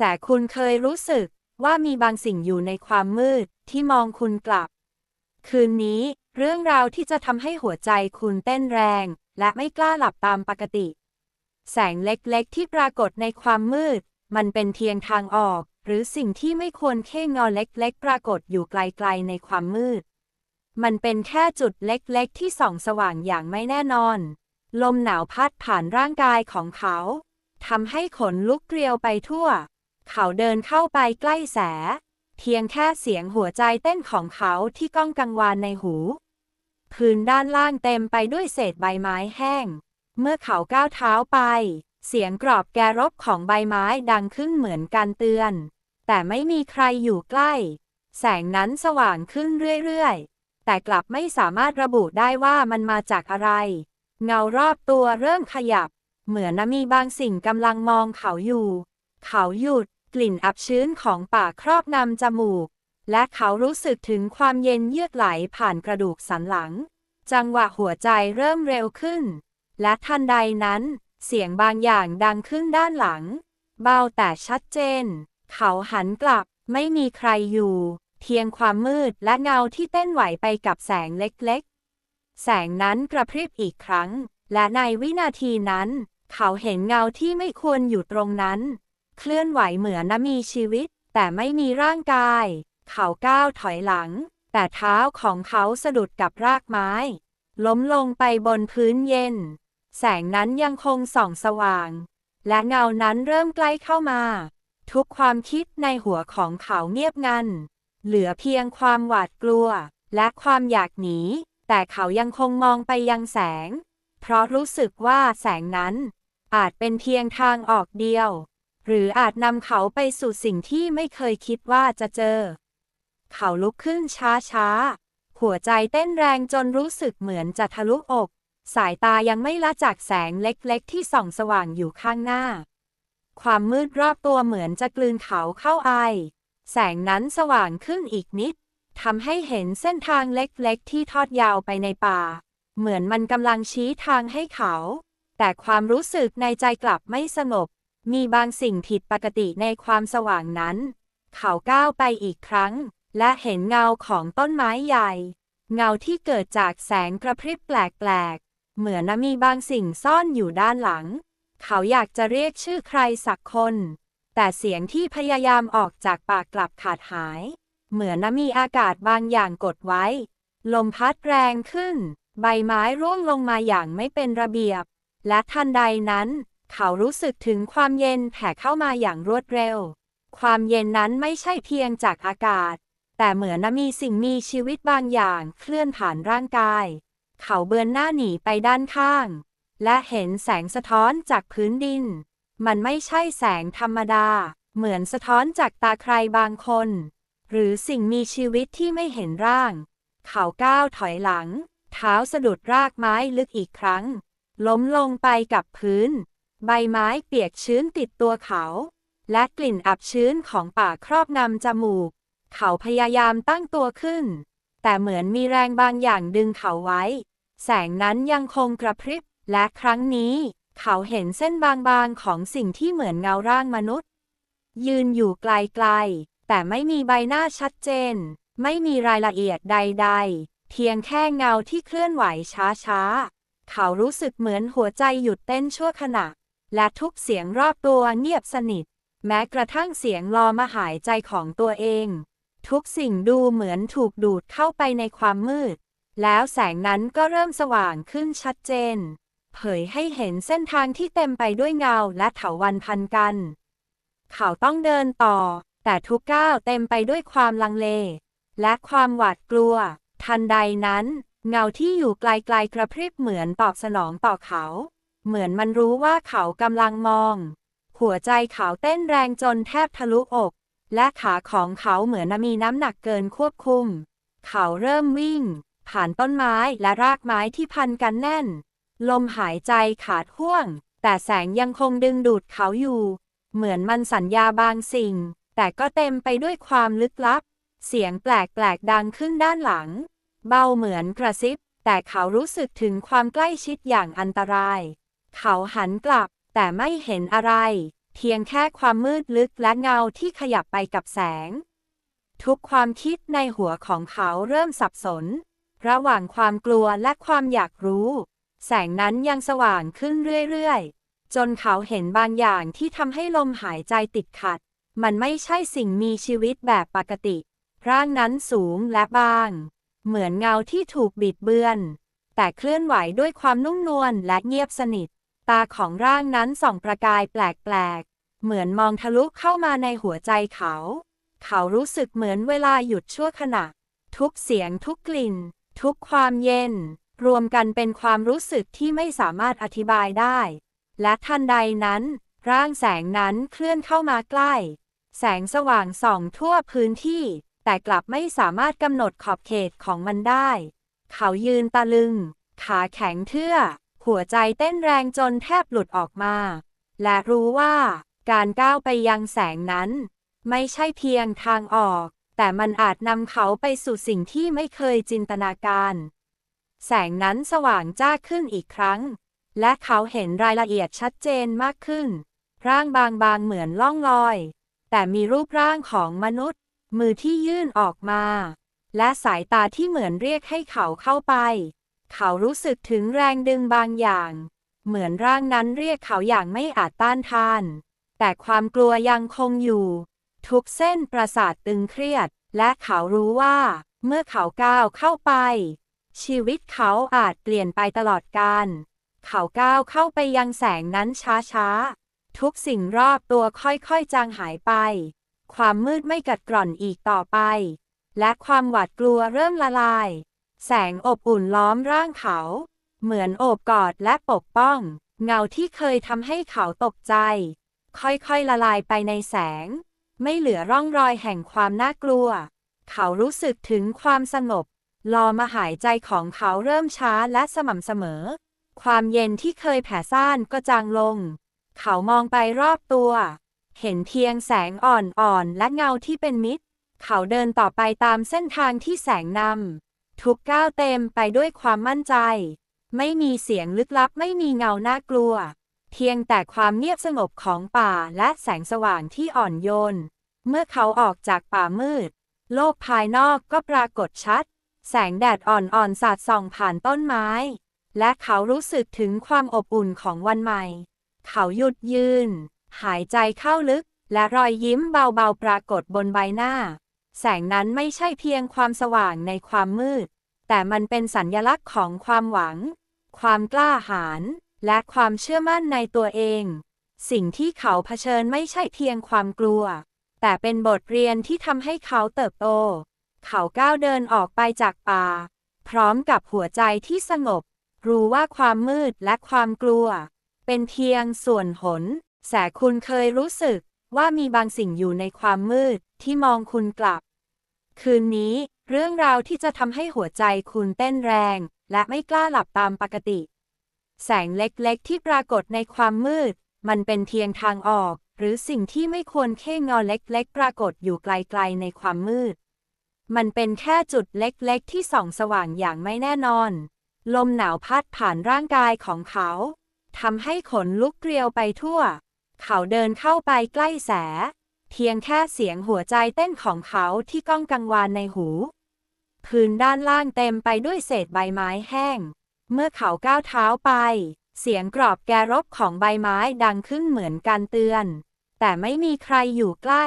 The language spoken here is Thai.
แสคุณเคยรู้สึกว่ามีบางสิ่งอยู่ในความมืดที่มองคุณกลับ คืนนี้เรื่องราวที่จะทำให้หัวใจคุณเต้นแรง และไม่กล้าหลับตามปกติ แสงเล็กๆ ที่ปรากฏในความมืด มันเป็นเพียงทางออก หรือสิ่งที่ไม่ควรเข่งงอเล็กๆ ปรากฏอยู่ไกลๆในความมืด มันเป็นแค่จุดเล็กๆ ที่ส่องสว่างอย่างไม่แน่นอน ลมหนาวพัดผ่านร่างกายของเขาทำให้ขนลุกเกลียวไปทั่ว เขาเดินเข้าไปใกล้แส เพียงแค่เสียงหัวใจเต้นของเขาที่ก้องกังวานในหู พื้นด้านล่างเต็มไปด้วยเศษใบไม้แห้ง เมื่อเขาก้าวเท้าไป เสียงกรอบแกรบของใบไม้ดังขึ้นเหมือนการเตือน แต่ไม่มีใครอยู่ใกล้ แสงนั้นสว่างขึ้นเรื่อยๆ แต่กลับไม่สามารถระบุได้ว่ามันมาจากอะไร เงารอบตัวเริ่มขยับ เหมือนมีบางสิ่งกำลังมองเขาอยู่ เขาหยุด กลิ่นอับชื้นของป่าครอบงำจมูก และเขารู้สึกถึงความเย็นเยือกไหลผ่านกระดูกสันหลัง จังหวะหัวใจเริ่มเร็วขึ้น และทันใดนั้น เสียงบางอย่างดังขึ้นด้านหลัง เบาแต่ชัดเจน เขาหันกลับไม่มีใครอยู่ เพียงความมืดและเงาที่เต้นไหวไปกับแสงเล็กๆ แสงนั้นกระพริบอีกครั้ง และในวินาทีนั้น เขาเห็นเงาที่ไม่ควรอยู่ตรงนั้น เคลื่อนไหวเหมือนมีชีวิต แต่ไม่มีร่างกาย เขาก้าวถอยหลัง แต่เท้าของเขาสะดุดกับรากไม้ ล้มลงไปบนพื้นเย็น แสงนั้นยังคงส่องสว่าง และเงานั้นเริ่มใกล้เข้ามา ทุกความคิดในหัวของเขาเงียบงัน เหลือเพียงความหวาดกลัว และความอยากหนี แต่เขายังคงมองไปยังแสง เพราะรู้สึกว่าแสงนั้นอาจเป็นเพียงทางออกเดียว หรืออาจนำเขาไปสู่สิ่งที่ไม่เคยคิดว่าจะเจอ เขาลุกขึ้นช้าๆ หัวใจเต้นแรงจนรู้สึกเหมือนจะทะลุอก สายตายังไม่ละจากแสงเล็กๆ ที่ส่องสว่างอยู่ข้างหน้า ความมืดรอบตัวเหมือนจะกลืนเขาเข้าไอ แสงนั้นสว่างขึ้นอีกนิดทำให้เห็นเส้นทางเล็กๆ ที่ทอดยาวไปในป่า เหมือนมันกำลังชี้ทางให้เขา แต่ความรู้สึกในใจกลับไม่สงบ มีบางสิ่งผิดปกติในความสว่างนั้น เขาก้าวไปอีกครั้ง และเห็นเงาของต้นไม้ใหญ่ เงาที่เกิดจากแสงกระพริบแปลกๆ เหมือนมีบางสิ่งซ่อนอยู่ด้านหลัง เขาอยากจะเรียกชื่อใครสักคน แต่เสียงที่พยายามออกจากปากกลับขาดหาย เหมือนมีอากาศบางอย่างกดไว้ ลมพัดแรงขึ้น ใบไม้ร่วงลงมาอย่างไม่เป็นระเบียบ และทันใดนั้น เขารู้สึกถึงความเย็นแผ่เข้ามาอย่างรวดเร็ว ความเย็นนั้นไม่ใช่เพียงจากอากาศ แต่เหมือนมีสิ่งมีชีวิตบางอย่างเคลื่อนผ่านร่างกาย เขาเบือนหน้าหนีไปด้านข้าง และเห็นแสงสะท้อนจากพื้นดิน มันไม่ใช่แสงธรรมดา เหมือนสะท้อนจากตาใครบางคน หรือสิ่งมีชีวิตที่ไม่เห็นร่าง เขาก้าวถอยหลัง เท้าสะดุดรากไม้ลึกอีกครั้ง ล้มลงไปกับพื้น ใบไม้เปียกชื้นติดตัวเขา และกลิ่นอับชื้นของป่าครอบงำจมูก เขาพยายามตั้งตัวขึ้น แต่เหมือนมีแรงบางอย่างดึงเขาไว้ แสงนั้นยังคงกระพริบ และครั้งนี้ เขาเห็นเส้นบางๆของสิ่งที่เหมือนเงาร่างมนุษย์ ยืนอยู่ไกลๆ แต่ไม่มีใบหน้าชัดเจน ไม่มีรายละเอียดใด ๆ เพียงแค่เงาที่เคลื่อนไหวช้าๆ เขารู้สึกเหมือนหัวใจหยุดเต้นชั่วขณะ และทุกเสียงรอบตัวเงียบสนิท แม้กระทั่งเสียงลอมาหายใจของตัวเอง ทุกสิ่งดูเหมือนถูกดูดเข้าไปในความมืด แล้วแสงนั้นก็เริ่มสว่างขึ้นชัดเจน เผยให้เห็นเส้นทางที่เต็มไปด้วยเงาและเถาวันพันกัน เขาต้องเดินต่อ แต่ทุกก้าวเต็มไปด้วยความลังเล และความหวาดกลัว ทันใดนั้น เงาที่อยู่ไกลๆกระพริบเหมือนตอบสนองต่อเขา เหมือนมันรู้ว่าเขากำลังมอง หัวใจเขาเต้นแรงจนแทบทะลุอก และขาของเขาเหมือนมีน้ำหนักเกินควบคุม เขาเริ่มวิ่ง ผ่านต้นไม้และรากไม้ที่พันกันแน่น ลมหายใจขาดห่วง แต่แสงยังคงดึงดูดเขาอยู่ เหมือนมันสัญญาบางสิ่ง แต่ก็เต็มไปด้วยความลึกลับ เสียงแปลกๆดังขึ้นด้านหลัง เบาเหมือนกระซิบ แต่เขารู้สึกถึงความใกล้ชิดอย่างอันตราย เขาหันกลับ แต่ไม่เห็นอะไร เพียงแค่ความมืดลึกและเงาที่ขยับไปกับแสง ทุกความคิดในหัวของเขาเริ่มสับสน ระหว่างความกลัวและความอยากรู้ แสงนั้นยังสว่างขึ้นเรื่อยๆ จนเขาเห็นบางอย่างที่ทำให้ลมหายใจติดขัด มันไม่ใช่สิ่งมีชีวิตแบบปกติ ร่างนั้นสูงและบาง เหมือนเงาที่ถูกบิดเบือนแต่เคลื่อนไหวด้วยความนุ่มนวลและเงียบสนิท ตาของร่างนั้นส่องประกายแปลกๆ เหมือนมองทะลุเข้ามาในหัวใจเขา เขารู้สึกเหมือนเวลาหยุดชั่วขณะ ทุกเสียงทุกกลิ่น ทุกความเย็น รวมกันเป็นความรู้สึกที่ไม่สามารถอธิบายได้ และทันใดนั้น ร่างแสงนั้นเคลื่อนเข้ามาใกล้ แสงสว่างส่องทั่วพื้นที่ แต่กลับไม่สามารถกำหนดขอบเขตของมันได้ เขายืนตะลึง ขาแข็งเทื่อ หัวใจเต้นแรงจนแทบหลุดออกมา และรู้ว่า การก้าวไปยังแสงนั้น ไม่ใช่เพียงทางออก แต่มันอาจนำเขาไปสู่สิ่งที่ไม่เคยจินตนาการ แสงนั้นสว่างจ้าขึ้นอีกครั้ง และเขาเห็นรายละเอียดชัดเจนมากขึ้น ร่างบางๆเหมือนล่องลอย แต่มีรูปร่างของมนุษย์ มือที่ยื่นออกมา และสายตาที่เหมือนเรียกให้เขาเข้าไป เขารู้สึกถึงแรงดึงบางอย่าง เหมือนร่างนั้นเรียกเขาอย่างไม่อาจต้านทาน แต่ความกลัวยังคงอยู่ ทุกเส้นประสาทตึงเครียด และเขารู้ว่า เมื่อเขาก้าวเข้าไป ชีวิตเขาอาจเปลี่ยนไปตลอดกาลเขาก้าวเข้าไปยังแสงนั้นช้าๆ ทุกสิ่งรอบตัวค่อยๆจางหายไป ความมืดไม่กัดกร่อนอีกต่อไป และความหวาดกลัวเริ่มละลาย แสงอบอุ่นล้อมร่างเขา เหมือนโอบกอดและปกป้อง เงาที่เคยทำให้เขาตกใจ ค่อยๆละลายไปในแสง ไม่เหลือร่องรอยแห่งความน่ากลัว เขารู้สึกถึงความสงบ ลอมาหายใจของเขาเริ่มช้าและสม่ำเสมอ ความเย็นที่เคยแผ่ซ่านก็จางลง เขามองไปรอบตัว เห็นเพียงแสงอ่อนๆและเงาที่เป็นมิตร เขาเดินต่อไปตามเส้นทางที่แสงนำ ทุกก้าวเต็มไปด้วยความมั่นใจ ไม่มีเสียงลึกลับไม่มีเงาน่ากลัว เพียงแต่ความเงียบสงบของป่าและแสงสว่างที่อ่อนโยน เมื่อเขาออกจากป่ามืด โลกภายนอกก็ปรากฏชัด แสงแดดอ่อนๆสาดส่องผ่านต้นไม้ และเขารู้สึกถึงความอบอุ่นของวันใหม่ เขาหยุดยืน หายใจเข้าลึก และรอยยิ้มเบาๆปรากฏบนใบหน้า แสงนั้นไม่ใช่เพียงความสว่างในความมืด แต่มันเป็นสัญลักษณ์ของความหวัง ความกล้าหาญ และความเชื่อมั่นในตัวเอง สิ่งที่เขาเผชิญไม่ใช่เพียงความกลัว แต่เป็นบทเรียนที่ทำให้เขาเติบโต เขาก้าวเดินออกไปจากป่า พร้อมกับหัวใจที่สงบ รู้ว่าความมืดและความกลัว เป็นเพียงส่วนหน แสคุณเคยรู้สึกว่ามีบางสิ่งอยู่ในความมืดที่มองคุณกลับ คืนนี้ เรื่องราวที่จะทำให้หัวใจคุณเต้นแรง และไม่กล้าหลับตามปกติ แสงเล็กๆ ที่ปรากฏในความมืด มันเป็นเพียงทางออก หรือสิ่งที่ไม่ควรเข่งเงาเล็กๆ ปรากฏอยู่ไกลๆในความมืด มันเป็นแค่จุดเล็กๆ ที่ส่องสว่างอย่างไม่แน่นอน ลมหนาวพัดผ่านร่างกายของเขาทำให้ขนลุกเกลียวไปทั่ว เขาเดินเข้าไปใกล้แส เพียงแค่เสียงหัวใจเต้นของเขาที่ก้องกังวานในหู พื้นด้านล่างเต็มไปด้วยเศษใบไม้แห้ง เมื่อเขาก้าวเท้าไป เสียงกรอบแกรบของใบไม้ดังขึ้นเหมือนการเตือน แต่ไม่มีใครอยู่ใกล้